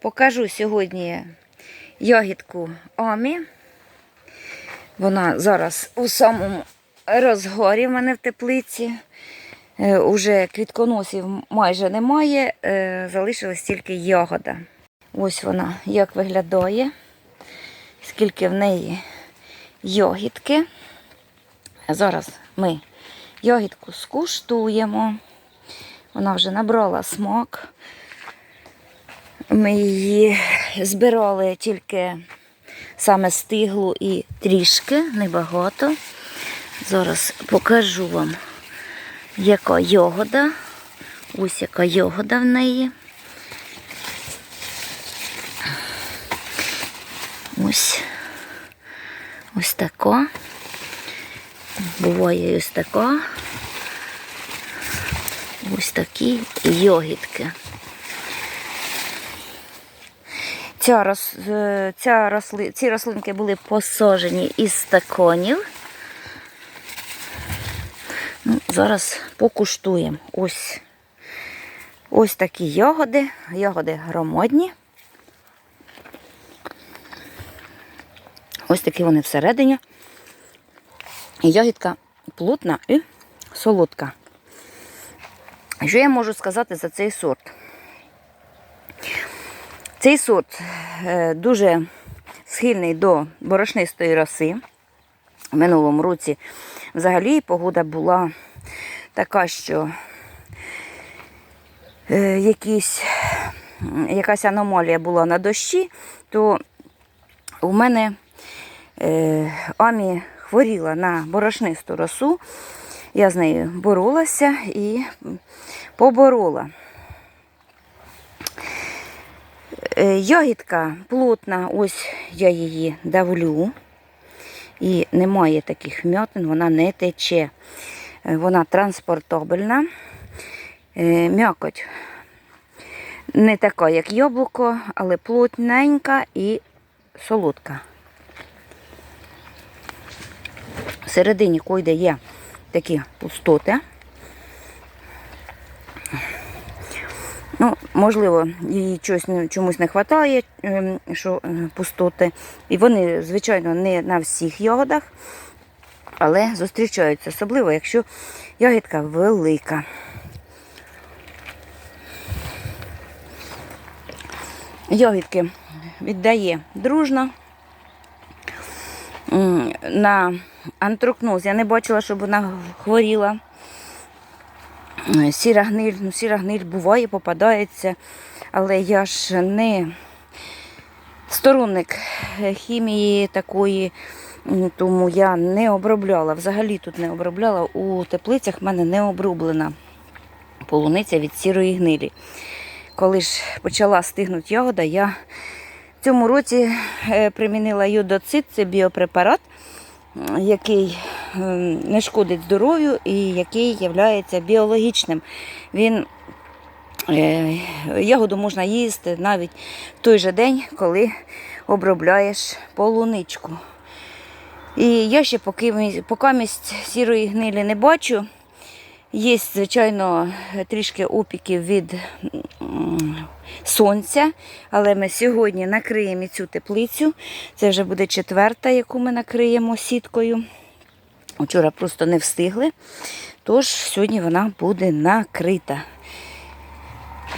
Покажу сьогодні ягідку Амі. Вона зараз у самому розгорі в мене в теплиці. Е, Уже квітконосів майже немає, е, залишилась тільки ягода. Ось вона як виглядає, скільки в неї ягідки. Зараз ми ягідку скуштуємо. Вона вже набрала смак. Ми її збирали тільки саме стиглу і трішки, небагато. Зараз покажу вам, яка йогода. Ось яка йогода в неї. Ось. Ось така. Буває ось така. Ось такі йогітки. Ця рос, е, ця росли, ці рослинки були посаджені із стаконів. Ну, зараз покуштуємо. Ось, ось такі ягоди. Ягоди громадні. Ось такі вони всередині. Ягідка плотна і солодка. Що я можу сказати за цей сорт? Цей сорт е, дуже схильний до борошнистої роси. В минулому році взагалі погода була така, що е, якісь, якась аномалія була на дощі, то у мене е, Амі хворіла на борошнисту росу. Я з нею боролася і поборола. Е, Ягідка плотна, ось я її давлю. І немає таких вмятин, вона не тече. Е, Вона транспортабельна. Е, М'якоть не така, як яблуко, але плотненька і солодка. Всередині койде є такі пустоти. Ну, можливо, їй чомусь не вистачає, що е, пустоти. І вони, звичайно, не на всіх ягодах, але зустрічаються, особливо, якщо ягідка велика. Ягідки віддає дружно. На антрокноз я не бачила, щоб вона хворіла. Е, Сіра гниль, ну сіра гниль буває, попадається, але я ж не сторонник е, хімії такої, тому я не обробляла. Взагалі тут не обробляла. У теплицях в мене не оброблена полуниця від сірої гнилі. Коли ж почала стигнути ягода, я в цьому році е, примінила йодоцит, це біопрепарат, який ем, не шкодить здоров'ю і який є біологічним. Він е, Ягоду можна їсти навіть в той же день, коли обробляєш полуничку. І я ще поки, поки сірої гнилі не бачу. Є, звичайно, трішки опіків від сонця, але ми сьогодні накриємо цю теплицю. Це вже буде четверта, яку ми накриємо сіткою. Вчора просто не встигли, тож сьогодні вона буде накрита.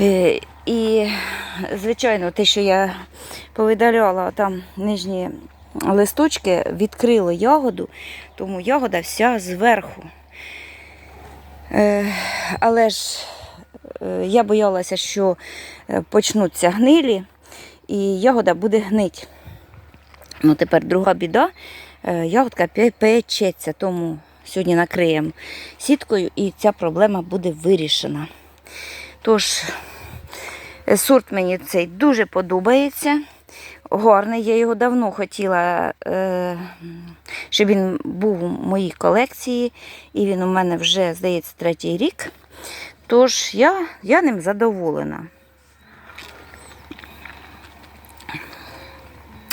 Е, І, звичайно, те, що я повидаляла там нижні листочки, відкрило ягоду, тому ягода вся зверху. Е, Але ж е, я боялася, що е, почнуться гнилі і ягода буде гнить. Ну, тепер друга біда. Ягодка печеться, тому сьогодні накриємо сіткою і ця проблема буде вирішена. Тож, сорт мені цей дуже подобається. Гарний, я його давно хотіла, е, щоб він був у моїй колекції, і він у мене вже, здається, третій рік. Тож я, я ним задоволена.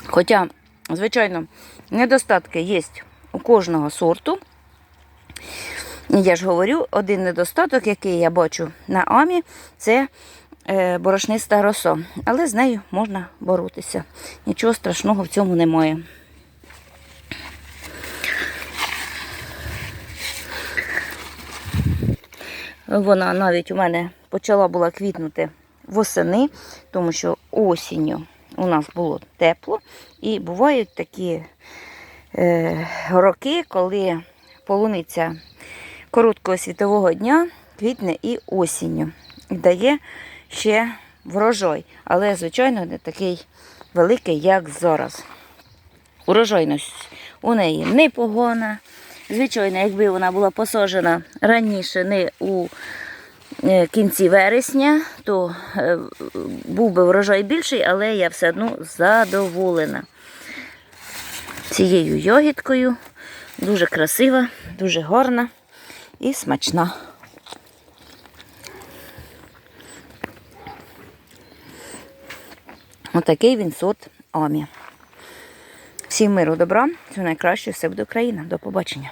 Хоча, звичайно, недостатки є у кожного сорту. Я ж говорю, один недостаток, який я бачу на Амі, це борошниста росо. Але з нею можна боротися. Нічого страшного в цьому немає. Вона навіть у мене почала була квітнути восени, тому що осінню у нас було тепло. І бувають такі е, роки, коли полуниця короткого світового дня квітне і осінню. Дає ще врожай, але, звичайно, не такий великий, як зараз. Урожайність у неї непогана. Звичайно, якби вона була посаджена раніше, не у е, кінці вересня, то е, був би врожай більший, але я все одно задоволена цією йогіткою. Дуже красива, дуже гарна і смачна. Отакий він сорт Амі. Всім миру добра, всього найкраще, все буде Україна. До побачення.